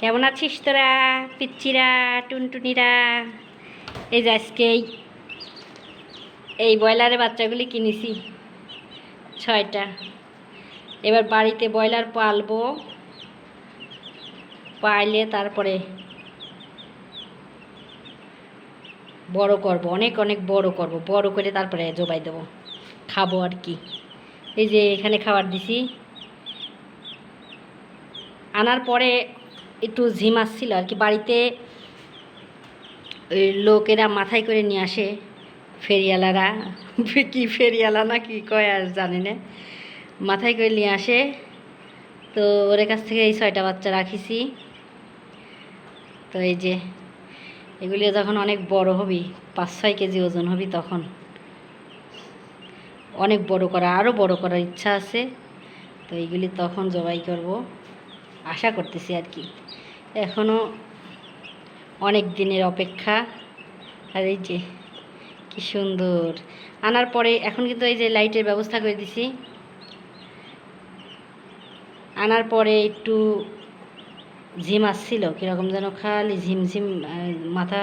কেমন আছিস তোরা, পিচ্চিরা, টুনটুনিরা? এই যে আজকে এই এই ব্রয়লারের বাচ্চাগুলি কিনেছি, ছয়টা। এবার বাড়িতে ব্রয়লার পালবো, পাইলে তারপরে বড় করব, অনেক অনেক বড় করব, বড় করে তারপরে জবাই দেবো, খাব আর কি। এই যে এখানে খাবার দিছি। আনার পরে একটু ঝিম আসছিল আর কি। বাড়িতে লোকেরা মাথায় করে নিয়ে আসে ফেরিয়ালারা কি ফেরিয়ালা না কি কয় আর জানি না। মাথায় করে নিয়ে আসে, তো ওর কাছ থেকে এই ছয়টা বাচ্চা রাখিছি। তো এই যে, এগুলি যখন অনেক বড় হবি, পাঁচ ছয় কেজি ওজন হবি তখন। অনেক বড় করা আরও বড় করার ইচ্ছা আছে। তো এইগুলি তখন জবাই করব। আশা করতেছি আর কি। এখনও অনেক দিনের অপেক্ষা। আর এই যে, কি সুন্দর। আনার পরে এখন কিন্তু এই যে লাইটের ব্যবস্থা করে দিছি। আনার পরে একটু ঝিম আসছিল, কীরকম যেন খালি ঝিমঝিম মাথা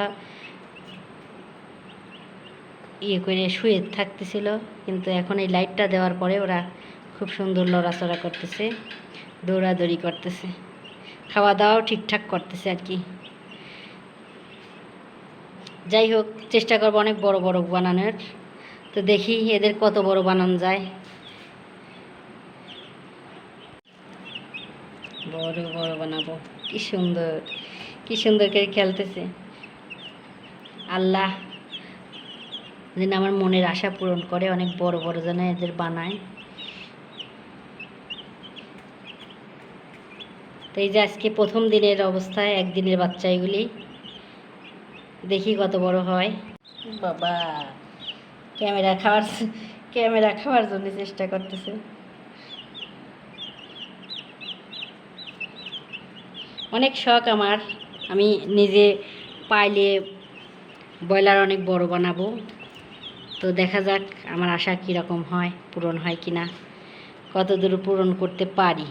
ইয়ে করে শুয়ে থাকতেছিল। কিন্তু এখন এই লাইটটা দেওয়ার পরে ওরা খুব সুন্দর লড়াচড়া করতেছে। দৌড়াদৌড়ি করতেছে। খাওয়া দাওয়াও ঠিকঠাক করতেছে আর কি। যাই হোক, চেষ্টা করব অনেক বড় বড় বানানোর। তো দেখি এদের কত বড় বানানো যায়। বড় বড় বানাবো। কি সুন্দর কি সুন্দর করে খেলতেছে। আল্লাহ যেন আমার মনের আশা পূরণ করে, অনেক বড় বড় যেন এদের বানায়। তো এই যে আজকে প্রথম দিনের অবস্থায় একদিনের বাচ্চা এগুলি দেখি কত বড় হয়। বাবা, ক্যামেরা খাওয়ার ক্যামেরা খাওয়ার জন্য চেষ্টা করতেছে। অনেক শখ আমার। আমি নিজে পাইলে ব্রয়লার অনেক বড় বানাবো। তো দেখা যাক আমার আশা কীরকম হয়, পূরণ হয় কি না কত দূর পূরণ করতে পারি।